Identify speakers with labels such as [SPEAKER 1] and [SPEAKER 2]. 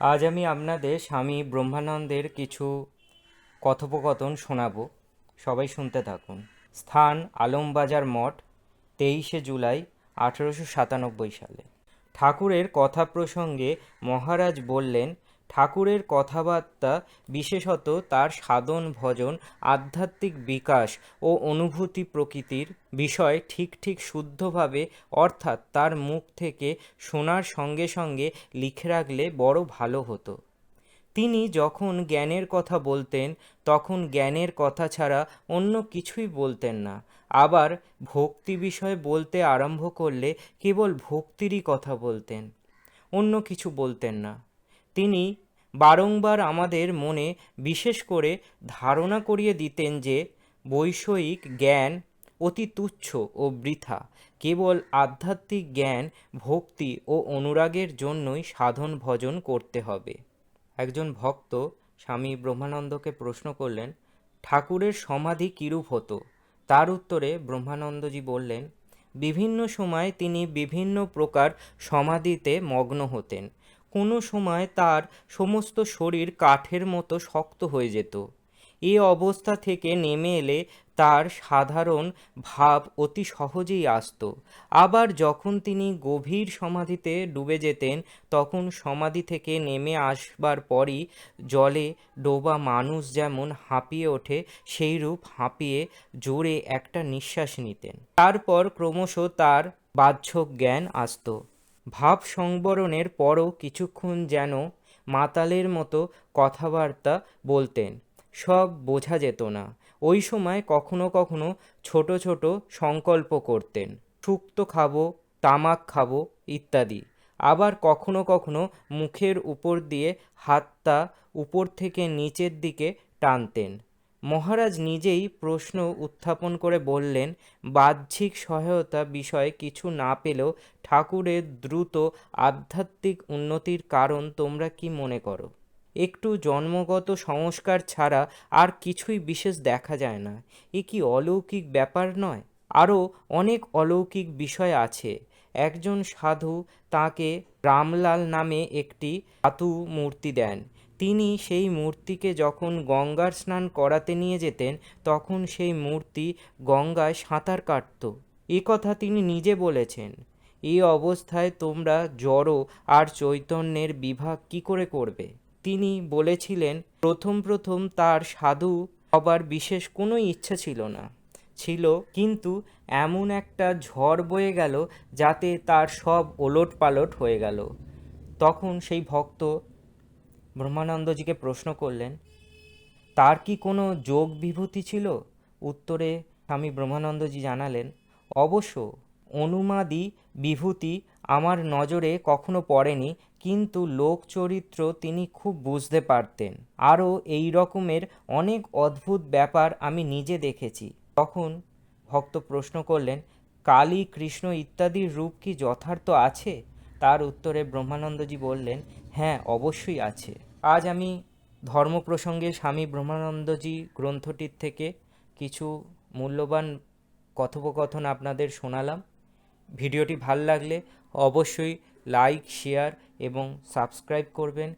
[SPEAKER 1] আজ আমি আপনাদের স্বামী ব্রহ্মানন্দের কিছু কথোপকথন শোনাব। সবাই শুনতে থাকুন। স্থান আলমবাজার মঠ, তেইশে জুলাই, আঠেরোশো সাতানব্বই সালে। ঠাকুরের কথা প্রসঙ্গে মহারাজ বললেন ঠাকুরের কথাবার্তা, বিশেষত তার সাধন, ভজন, আধ্যাত্মিক বিকাশ ও অনুভূতি প্রকৃতির বিষয় ঠিক ঠিক শুদ্ধভাবে, অর্থাৎ তার মুখ থেকে শোনার সঙ্গে সঙ্গে লিখে রাখলে বড় ভালো হতো। তিনি যখন জ্ঞানের কথা বলতেন, তখন জ্ঞানের কথা ছাড়া অন্য কিছুই বলতেন না। আবার ভক্তি বিষয়ে বলতে আরম্ভ করলে কেবল ভক্তিরই কথা বলতেন, অন্য কিছু বলতেন না। তিনি বারংবার আমাদের মনে বিশেষ করে ধারণা করিয়ে দিতেন যে বৈষয়িক জ্ঞান অতি তুচ্ছ ও বৃথা। কেবল আধ্যাত্মিক জ্ঞান, ভক্তি ও অনুরাগের জন্যই সাধন ভজন করতে হবে। একজন ভক্ত স্বামী ব্রহ্মানন্দকে প্রশ্ন করলেন, ঠাকুরের সমাধি কিরূপ হতো? তার উত্তরে ব্রহ্মানন্দজি বললেন, বিভিন্ন সময় তিনি বিভিন্ন প্রকার সমাধিতে মগ্ন হতেন। কোনো সময় তার সমস্ত শরীর কাঠের মতো শক্ত হয়ে যেত। এ অবস্থা থেকে নেমে এলে তার সাধারণ ভাব অতি সহজেই আসতো। আবার যখন তিনি গভীর সমাধিতে ডুবে যেতেন, তখন সমাধি থেকে নেমে আসবার পরই জলে ডোবা মানুষ যেমন হাঁপিয়ে ওঠে, সেইরূপ হাঁপিয়ে জোরে একটা নিঃশ্বাস নিতেন। তারপর ক্রমশ তার বাহ্যক জ্ঞান আসতো। ভাব সংবরণের পরও কিছুক্ষণ যেন মাতালের মতো কথাবার্তা বলতেন। সব বোঝা যেত না। ওই সময় কখনো কখনো ছোট ছোট সংকল্প করতেন। শুক্তো খাব, তামাক খাব ইত্যাদি। আবার কখনো কখনো মুখের উপর দিয়ে হাতটা উপর থেকে নিচের দিকে টানতেন। মহারাজ নিজেই প্রশ্ন উত্থাপন করে বললেন, বাহ্যিক সহায়তা বিষয়ে কিছু না পেলেও ঠাকুরের দ্রুত আধ্যাত্মিক উন্নতির কারণ তোমরা কি মনে করো? একটু জন্মগত সংস্কার ছাড়া আর কিছুই বিশেষ দেখা যায় না। এ কি অলৌকিক ব্যাপার নয়? আরও অনেক অলৌকিক বিষয় আছে। একজন সাধু তাকে রামলাল নামে একটি ধাতু মূর্তি দেন। তিনি সেই মূর্তিকে যখন গঙ্গার স্নান করাতে নিয়ে যেতেন, তখন সেই মূর্তি গঙ্গায় সাঁতার কাটত। এ কথা তিনি নিজে বলেছেন এই অবস্থায় তোমরা জড় আর চৈতন্যের বিভাগ কি করে করবে? তিনি বলেছিলেন, প্রথম প্রথম তার সাধু হবার বিশেষ কোনো ইচ্ছা ছিল না। ছিল, কিন্তু এমন একটা ঝড় বয়ে গেল যাতে তার সব ওলট পালট হয়ে গেল। তখন সেই ভক্ত ব্রহ্মানন্দজিকে প্রশ্ন করলেন, তার কি কোনো যোগ বিভূতি ছিল? উত্তরে স্বামী ব্রহ্মানন্দজি জানালেন, অবশ্য অনুমাদি বিভূতি আমার নজরে কখনো পড়েনি, কিন্তু লোকচরিত্র তিনি খুব বুঝতে পারতেন। আরও এই রকমের অনেক অদ্ভুত ব্যাপার আমি নিজে দেখেছি। তখন ভক্ত প্রশ্ন করলেন, কালী, কৃষ্ণ ইত্যাদির রূপ কি যথার্থ আছে? তার উত্তরে ব্রহ্মানন্দজি বললেন হ্যাঁ অবশ্যই আছে। আজ আমি ধর্ম প্রসঙ্গে স্বামী ব্রহ্মানন্দজি গ্রন্থটির থেকে কিছু মূল্যবান কথোপকথন আপনাদের শোনালাম। ভিডিওটি ভালো লাগলে অবশ্যই লাইক, শেয়ার এবং সাবস্ক্রাইব করবেন